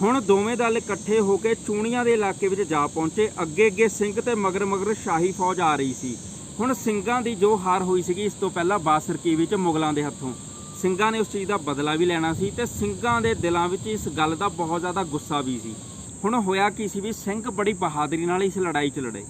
ਹੁਣ ਦੋਵੇਂ ਦਲ ਇਕੱਠੇ ਹੋ ਕੇ ਚੂਣੀਆਂ ਦੇ ਇਲਾਕੇ ਵਿੱਚ ਜਾ ਪਹੁੰਚੇ। ਅੱਗੇ ਅੱਗੇ ਸਿੰਘ ਤੇ ਮਗਰ ਮਗਰ ਸ਼ਾਹੀ ਫੌਜ ਆ ਰਹੀ ਸੀ। ਹੁਣ ਸਿੰਘਾਂ ਦੀ ਜੋ ਹਾਰ ਹੋਈ ਸੀਗੀ, ਇਸ ਤੋਂ ਪਹਿਲਾਂ ਬਾਸਰਕੀ ਵਿੱਚ ਮੁਗਲਾਂ ਦੇ ਹੱਥੋਂ। ਸਿੰਘਾਂ ਨੇ ਉਸ ਚੀਜ਼ ਦਾ ਬਦਲਾ ਵੀ ਲੈਣਾ ਸੀ ਤੇ ਸਿੰਘਾਂ ਦੇ ਦਿਲਾਂ ਵਿੱਚ ਇਸ ਗੱਲ ਦਾ ਬਹੁਤ ਜ਼ਿਆਦਾ ਗੁੱਸਾ ਵੀ ਸੀ। ਹੁਣ ਹੋਇਆ ਕੀ ਸੀ ਵੀ ਸਿੰਘ ਬੜੀ ਬਹਾਦਰੀ ਨਾਲ ਇਸ ਲੜਾਈ 'ਚ ਲੜੇ।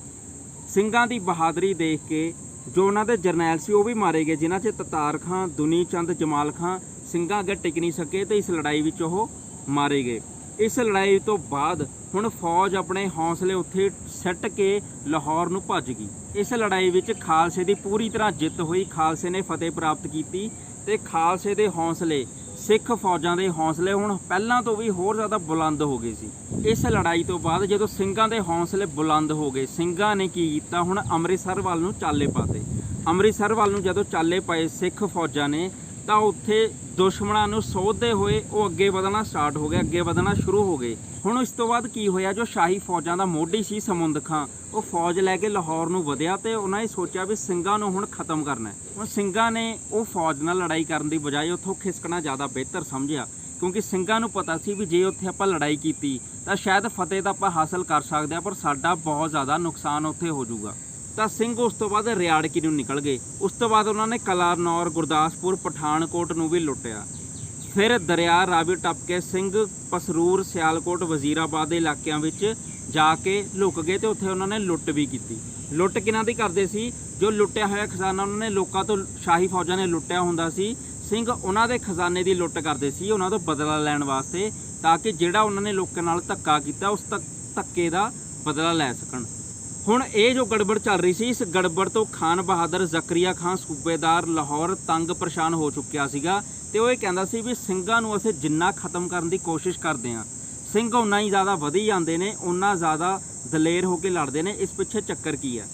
ਸਿੰਘਾਂ ਦੀ ਬਹਾਦਰੀ ਦੇਖ ਕੇ ਜੋ ਉਹਨਾਂ ਦੇ ਜਰਨੈਲ ਸੀ ਉਹ ਵੀ ਮਾਰੇ ਗਏ, ਜਿਨ੍ਹਾਂ 'ਚ ਤਤਾਰ ਖਾਂ ਦੁਨੀ ਚੰਦ ਜਮਾਲ ਖਾਂ ਸਿੰਘਾਂ ਅੱਗੇ ਟਿਕ ਨਹੀਂ ਸਕੇ ਤੇ ਇਸ ਲੜਾਈ ਵਿੱਚ ਉਹ ਮਾਰੇ ਗਏ। ਇਸ ਲੜਾਈ ਤੋਂ ਬਾਅਦ ਹੁਣ ਫੌਜ ਆਪਣੇ ਹੌਸਲੇ ਉੱਥੇ ਸੱਟ ਕੇ ਲਾਹੌਰ ਨੂੰ ਭੱਜ ਗਈ। ਇਸ ਲੜਾਈ ਵਿੱਚ ਖਾਲਸੇ ਦੀ ਪੂਰੀ ਤਰ੍ਹਾਂ ਜਿੱਤ ਹੋਈ। ਖਾਲਸੇ ਨੇ ਫਤਿਹ ਪ੍ਰਾਪਤ ਕੀਤੀ ਤੇ ਖਾਲਸੇ ਦੇ ਹੌਸਲੇ, ਸਿੱਖ ਫੌਜਾਂ ਦੇ ਹੌਸਲੇ ਹੁਣ ਪਹਿਲਾਂ ਤੋਂ ਵੀ ਹੋਰ ਜ਼ਿਆਦਾ ਬੁਲੰਦ ਹੋ ਗਏ ਸੀ। ਇਸ ਲੜਾਈ ਤੋਂ ਬਾਅਦ ਜਦੋਂ ਸਿੰਘਾਂ ਦੇ ਹੌਸਲੇ ਬੁਲੰਦ ਹੋ ਗਏ, ਸਿੰਘਾਂ ਨੇ ਕੀ ਕੀਤਾ? ਹੁਣ ਅੰਮ੍ਰਿਤਸਰ ਵੱਲ ਨੂੰ ਚਾਲੇ ਪਾਤੇ। ਅੰਮ੍ਰਿਤਸਰ ਵੱਲ ਨੂੰ ਜਦੋਂ ਚਾਲੇ ਪਾਏ, ਸਿੱਖ ਫੌਜਾਂ ਨੇ ਤਾਂ ਉੱਥੇ ਦੁਸ਼ਮਣਾਂ ਨੂੰ ਸੋਧਦੇ ਹੋਏ ਉਹ ਅੱਗੇ ਵਧਣਾ ਸਟਾਰਟ ਹੋ ਗਏ, ਅੱਗੇ ਵਧਣਾ ਸ਼ੁਰੂ ਹੋ ਗਏ। ਹੁਣ ਇਸ ਤੋਂ ਬਾਅਦ ਕੀ ਹੋਇਆ, ਜੋ ਸ਼ਾਹੀ ਫੌਜਾਂ ਦਾ ਮੋਢੀ ਸੀ ਸਮੁੰਦ ਖਾਂ ਉਹ ਫੌਜ ਲੈ ਕੇ ਲਾਹੌਰ ਨੂੰ ਵਧਿਆ ਤੇ ਉਹਨਾਂ ਨੇ ਸੋਚਿਆ ਵੀ ਸਿੰਘਾਂ ਨੂੰ ਹੁਣ ਖਤਮ ਕਰਨਾ ਹੈ। ਹੁਣ ਸਿੰਘਾਂ ਨੇ ਉਹ ਫੌਜ ਨਾਲ ਲੜਾਈ ਕਰਨ ਦੀ ਬਜਾਏ ਉੱਥੋਂ ਖਿਸਕਣਾ ਜ਼ਿਆਦਾ ਬਿਹਤਰ ਸਮਝਿਆ, ਕਿਉਂਕਿ ਸਿੰਘਾਂ ਨੂੰ ਪਤਾ ਸੀ ਵੀ ਜੇ ਉੱਥੇ ਆਪਾਂ ਲੜਾਈ ਕੀਤੀ, ਤਾਂ ਸ਼ਾਇਦ ਫਤਿਹ ਤਾਂ ਆਪਾਂ ਹਾਸਲ ਕਰ ਸਕਦੇ ਹਾਂ, ਪਰ ਸਾਡਾ ਬਹੁਤ ਜ਼ਿਆਦਾ ਨੁਕਸਾਨ ਉੱਥੇ ਹੋ ਜਾਊਗਾ। ਤਾਂ ਸਿੰਘ ਉਸ ਤੋਂ ਬਾਅਦ ਰਿਆੜਕੀ ਨੂੰ ਨਿਕਲ ਗਏ। ਉਸ ਤੋਂ ਬਾਅਦ ਉਹਨਾਂ ਨੇ ਕਲਾਰਨੌਰ, ਗੁਰਦਾਸਪੁਰ, ਪਠਾਨਕੋਟ ਨੂੰ ਵੀ ਲੁੱਟਿਆ। ਫਿਰ ਦਰਿਆ ਰਾਵੀ ਟੱਪ ਕੇ ਸਿੰਘ ਪਸਰੂਰ, ਸਿਆਲਕੋਟ, ਵਜ਼ੀਰਾਬਾਦ ਦੇ ਇਲਾਕਿਆਂ ਵਿੱਚ ਜਾ ਕੇ ਲੁਕ ਗਏ ਤੇ ਉੱਥੇ ਉਹਨਾਂ ਨੇ ਲੁੱਟ ਵੀ ਕੀਤੀ। ਲੁੱਟ ਕਿਹਨਾਂ ਦੀ ਕਰਦੇ ਸੀ? ਜੋ ਲੁੱਟਿਆ ਹੋਇਆ ਖਜ਼ਾਨਾ ਉਹਨਾਂ ਨੇ ਲੋਕਾਂ ਤੋਂ ਸ਼ਾਹੀ ਫੌਜਾਂ ਨੇ ਲੁੱਟਿਆ ਹੁੰਦਾ ਸੀ। ਸਿੰਘ ਉਹਨਾਂ ਦੇ ਖਜ਼ਾਨੇ ਦੀ ਲੁੱਟ ਕਰਦੇ ਸੀ, ਉਹਨਾਂ ਤੋਂ ਬਦਲਾ ਲੈਣ ਵਾਸਤੇ, ਤਾਂ ਕਿ ਜਿਹੜਾ ਉਹਨਾਂ ਨੇ ਲੋਕਾਂ ਨਾਲ ਧੱਕਾ ਕੀਤਾ, ਉਸ ਧੱਕ- ਧੱਕੇ ਦਾ ਬਦਲਾ ਲੈ ਸਕਣ। ਹੁਣ ਇਹ ਜੋ ਗੜਬੜ ਚੱਲ ਰਹੀ ਸੀ, ਇਸ ਗੜਬੜ ਤੋਂ ਖਾਨ ਬਹਾਦਰ ਜ਼ਕਰੀਆ ਖਾਨ ਸੂਬੇਦਾਰ ਲਾਹੌਰ ਤੰਗ ਪਰੇਸ਼ਾਨ ਹੋ ਚੁੱਕਿਆ ਸੀਗਾ ਤੇ ਉਹ ਇਹ ਕਹਿੰਦਾ ਸੀ ਵੀ ਸਿੰਘਾਂ ਨੂੰ ਅਸੀਂ ਜਿੰਨਾ ਖਤਮ ਕਰਨ ਦੀ ਕੋਸ਼ਿਸ਼ ਕਰਦੇ ਹਾਂ। ਸਿੰਘ ਉਨਾ ਹੀ ਜ਼ਿਆਦਾ ਵਧੀ ਜਾਂਦੇ ਨੇ ਉਨਾ ਜ਼ਿਆਦਾ ਦਲੇਰ ਹੋ ਕੇ ਲੜਦੇ ਨੇ, ਇਸ ਪਿੱਛੇ ਚੱਕਰ ਕੀ ਹੈ?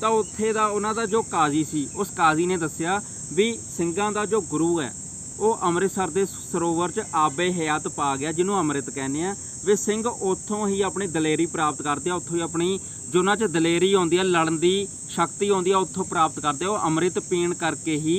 ਤਾਂ ਉੱਥੇ ਦਾ ਉਹਨਾਂ ਦਾ ਜੋ ਕਾਜ਼ੀ ਸੀ, ਉਸ ਕਾਜ਼ੀ ਨੇ ਦੱਸਿਆ ਵੀ ਸਿੰਘਾਂ ਦਾ ਜੋ ਗੁਰੂ ਹੈ, ਉਹ ਅੰਮ੍ਰਿਤਸਰ ਦੇ ਸਰੋਵਰ 'ਚ ਆਬੇ ਹਯਾਤ ਪਾ ਗਿਆ, ਜਿਹਨੂੰ ਅੰਮ੍ਰਿਤ ਕਹਿੰਦੇ ਆ। ਵੀ ਸਿੰਘ ਉੱਥੋਂ ਹੀ ਆਪਣੀ ਦਲੇਰੀ ਪ੍ਰਾਪਤ ਕਰਦੇ ਆ, ਉੱਥੋਂ ਹੀ ਆਪਣੀ ਜੋ ਉਹਨਾਂ 'ਚ ਦਲੇਰੀ ਆਉਂਦੀ ਹੈ ਲੜਨ ਦੀ ਸ਼ਕਤੀ ਆਉਂਦੀ ਆ, ਉੱਥੋਂ ਪ੍ਰਾਪਤ ਕਰਦੇ ਆ। ਅੰਮ੍ਰਿਤ ਪੀਣ ਕਰਕੇ ਹੀ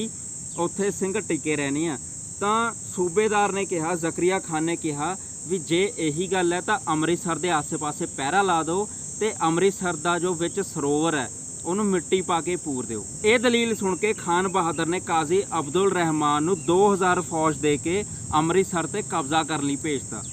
ਉੱਥੇ ਸਿੰਘ ਟਿਕੇ ਰਹਿਣੇ ਆ। ਤਾਂ ਸੂਬੇਦਾਰ ਨੇ ਕਿਹਾ, ਜ਼ਕਰੀਆ ਖਾਨ ਨੇ ਕਿਹਾ ਵੀ ਜੇ ਇਹੀ ਗੱਲ ਹੈ, ਤਾਂ ਅੰਮ੍ਰਿਤਸਰ ਦੇ ਆਸ-ਪਾਸੇ ਪਹਿਰਾ ਲਾ ਦਿਓ ਤੇ ਅੰਮ੍ਰਿਤਸਰ ਦਾ ਜੋ ਵਿੱਚ ਸਰੋਵਰ ਹੈ, ਉਹਨੂੰ ਮਿੱਟੀ ਪਾ ਕੇ ਪੂਰ ਦਿਓ। ਇਹ ਦਲੀਲ ਸੁਣ ਕੇ ਖਾਨ ਬਹਾਦਰ ਨੇ ਕਾਜ਼ੀ ਅਬਦੁਲ ਰਹਿਮਾਨ ਨੂੰ 2000 ਫੌਜ ਦੇ ਕੇ ਅੰਮ੍ਰਿਤਸਰ ਤੇ ਕਬਜ਼ਾ ਕਰਨ ਲਈ ਭੇਜਤਾ।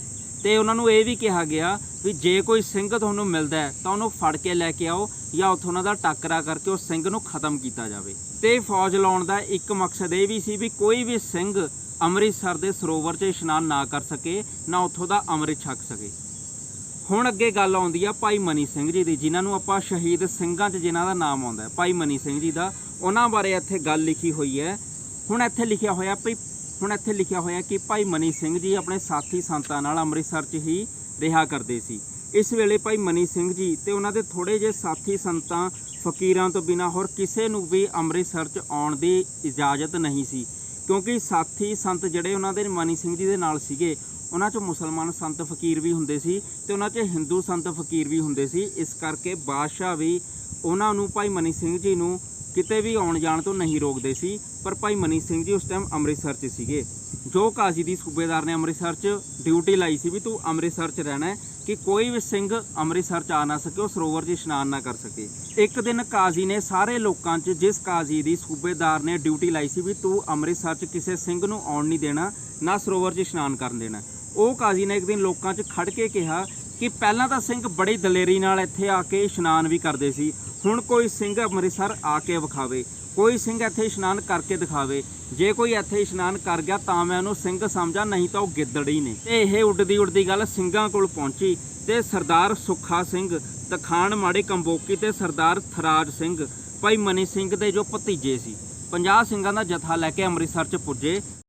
ਤੇ ਉਹਨਾਂ ਨੂੰ ਇਹ ਵੀ ਕਿਹਾ ਗਿਆ ਵੀ ਜੇ ਕੋਈ ਸਿੰਘ ਤੁਹਾਨੂੰ ਮਿਲਦਾ ਹੈ, ਤਾਂ ਉਹਨੂੰ ਫੜ ਕੇ ਲੈ ਕੇ ਆਓ ਜਾਂ ਉੱਥੋਂ ਉਹਨਾਂ ਦਾ ਟਾਕਰਾ ਕਰਕੇ ਉਹ ਸਿੰਘ ਨੂੰ ਖਤਮ ਕੀਤਾ ਜਾਵੇ। ਤੇ ਫੌਜ ਲਾਉਣ ਦਾ ਇੱਕ ਮਕਸਦ ਇਹ ਵੀ ਸੀ ਵੀ ਕੋਈ ਵੀ ਸਿੰਘ ਅੰਮ੍ਰਿਤਸਰ ਦੇ ਸਰੋਵਰ 'ਚ ਇਸ਼ਨਾਨ ਨਾ ਕਰ ਸਕੇ, ਨਾ ਉੱਥੋਂ ਦਾ ਅੰਮ੍ਰਿਤ ਛਕ ਸਕੇ। ਹੁਣ ਅੱਗੇ ਗੱਲ ਆਉਂਦੀ ਆ ਭਾਈ ਮਨੀ ਸਿੰਘ ਜੀ ਦੀ, ਜਿਨ੍ਹਾਂ ਨੂੰ ਆਪਾਂ ਸ਼ਹੀਦ ਸਿੰਘਾਂ 'ਚ ਜਿਨ੍ਹਾਂ ਦਾ ਨਾਮ ਆਉਂਦਾ ਹੈ, ਭਾਈ ਮਨੀ ਸਿੰਘ ਜੀ ਦਾ, ਉਹਨਾਂ ਬਾਰੇ ਇੱਥੇ ਗੱਲ ਲਿਖੀ ਹੋਈ ਹੈ। ਹੁਣ ਇੱਥੇ ਲਿਖਿਆ ਹੋਇਆ ਭਈ ਹੁਣ ਇੱਥੇ ਲਿਖਿਆ ਹੋਇਆ ਕਿ ਭਾਈ ਮਨੀ ਸਿੰਘ ਜੀ ਆਪਣੇ ਸਾਥੀ ਸੰਤਾਂ ਨਾਲ ਅੰਮ੍ਰਿਤਸਰ 'ਚ ਹੀ ਰਿਹਾ ਕਰਦੇ ਸੀ। ਇਸ ਵੇਲੇ ਭਾਈ ਮਨੀ ਸਿੰਘ ਜੀ ਤੇ ਉਹਨਾਂ ਦੇ ਥੋੜੇ ਜਿਹੇ ਸਾਥੀ ਸੰਤਾਂ ਫਕੀਰਾਂ ਤੋਂ ਬਿਨਾ ਹੋਰ ਕਿਸੇ ਨੂੰ ਵੀ ਅੰਮ੍ਰਿਤਸਰ 'ਚ ਆਉਣ ਦੀ ਇਜਾਜ਼ਤ ਨਹੀਂ ਸੀ। ਕਿਉਂਕਿ ਸਾਥੀ ਸੰਤ ਜਿਹੜੇ ਉਹਨਾਂ ਦੇ ਮਨੀ ਸਿੰਘ ਜੀ ਦੇ ਨਾਲ ਸੀਗੇ, ਉਹਨਾਂ 'ਚ ਮੁਸਲਮਾਨ ਸੰਤ ਫਕੀਰ ਵੀ ਹੁੰਦੇ ਸੀ ਤੇ ਉਹਨਾਂ 'ਚ ਹਿੰਦੂ ਸੰਤ ਫਕੀਰ ਵੀ ਹੁੰਦੇ ਸੀ। ਇਸ ਕਰਕੇ ਬਾਦਸ਼ਾਹ ਵੀ ਉਹਨਾਂ ਨੂੰ ਭਾਈ ਮਨੀ ਸਿੰਘ ਜੀ ਨੂੰ ਕਿਤੇ ਵੀ ਆਉਣ ਜਾਣ ਤੋਂ ਨਹੀਂ ਰੋਕਦੇ ਸੀ, ਪਰ ਭਾਈ ਮਨੀ ਸਿੰਘ ਜੀ ਉਸ ਟਾਈਮ ਅੰਮ੍ਰਿਤਸਰ 'ਚ ਸੀਗੇ। ਜੋ ਕਾਜ਼ੀ ਦੀ ਸੂਬੇਦਾਰ ਨੇ ਅੰਮ੍ਰਿਤਸਰ 'ਚ ਡਿਊਟੀ ਲਾਈ ਸੀ ਵੀ ਤੂੰ ਅੰਮ੍ਰਿਤਸਰ 'ਚ ਰਹਿਣਾ ਹੈ ਕਿ ਕੋਈ ਵੀ ਸਿੰਘ ਅੰਮ੍ਰਿਤਸਰ 'ਚ ਆ ਨਾ ਸਕੇ, ਉਹ ਸਰੋਵਰ 'ਚ ਇਸ਼ਨਾਨ ਨਾ ਕਰ ਸਕੇ। ਇੱਕ ਦਿਨ ਕਾਜ਼ੀ ਨੇ ਸਾਰੇ ਲੋਕਾਂ 'ਚ ਜਿਸ ਕਾਜ਼ੀ ਦੀ ਸੂਬੇਦਾਰ ਨੇ ਡਿਊਟੀ ਲਾਈ ਸੀ ਵੀ ਤੂੰ ਅੰਮ੍ਰਿਤਸਰ 'ਚ ਕਿਸੇ ਸਿੰਘ ਨੂੰ ਆਉਣ ਨਹੀਂ ਦੇਣਾ, ਨਾ ਸਰੋਵਰ 'ਚ ਇਸ਼ਨਾਨ ਕਰਨ ਦੇਣਾ। ਉਹ ਕਾਜ਼ੀ ਨੇ ਇੱਕ ਦਿਨ ਲੋਕਾਂ 'ਚ ਖੜ ਕੇ ਕਿਹਾ ਕਿ ਪਹਿਲਾਂ ਤਾਂ ਸਿੰਘ ਬੜੀ ਦਲੇਰੀ ਨਾਲ ਇੱਥੇ ਆ ਕੇ ਇਸ਼ਨਾਨ ਵੀ ਕਰਦੇ ਸੀ। ਹੁਣ ਕੋਈ ਸਿੰਘ ਅੰਮ੍ਰਿਤਸਰ ਆ ਕੇ ਵਿਖਾਵੇ, ਕੋਈ ਸਿੰਘ ਇੱਥੇ ਇਸ਼ਨਾਨ ਕਰਕੇ ਦਿਖਾਵੇ। ਜੇ ਕੋਈ ਇੱਥੇ ਇਸ਼ਨਾਨ ਕਰ ਗਿਆ ਤਾਂ ਮੈਂ ਉਹਨੂੰ ਸਿੰਘ ਸਮਝਾ, ਨਹੀਂ ਤਾਂ ਉਹ ਗਿੱਦੜ ਹੀ ਨੇ। ਤੇ ਇਹ ਉੱਡਦੀ ਉੱਡਦੀ ਗੱਲ ਸਿੰਘਾਂ ਕੋਲ ਪਹੁੰਚੀ ਤੇ ਸਰਦਾਰ ਸੁੱਖਾ ਸਿੰਘ ਤਖਾਣ ਮਾੜੇ ਕੰਬੋਕੀ ਤੇ ਸਰਦਾਰ ਥਰਾਜ ਸਿੰਘ, ਭਾਈ ਮਨੀ ਸਿੰਘ ਦੇ ਜੋ ਭਤੀਜੇ ਸੀ। 50 ਸਿੰਘਾਂ ਦਾ ਜਥਾ ਲੈ ਕੇ ਅੰਮ੍ਰਿਤਸਰ ਚ ਪੁੱਜੇ।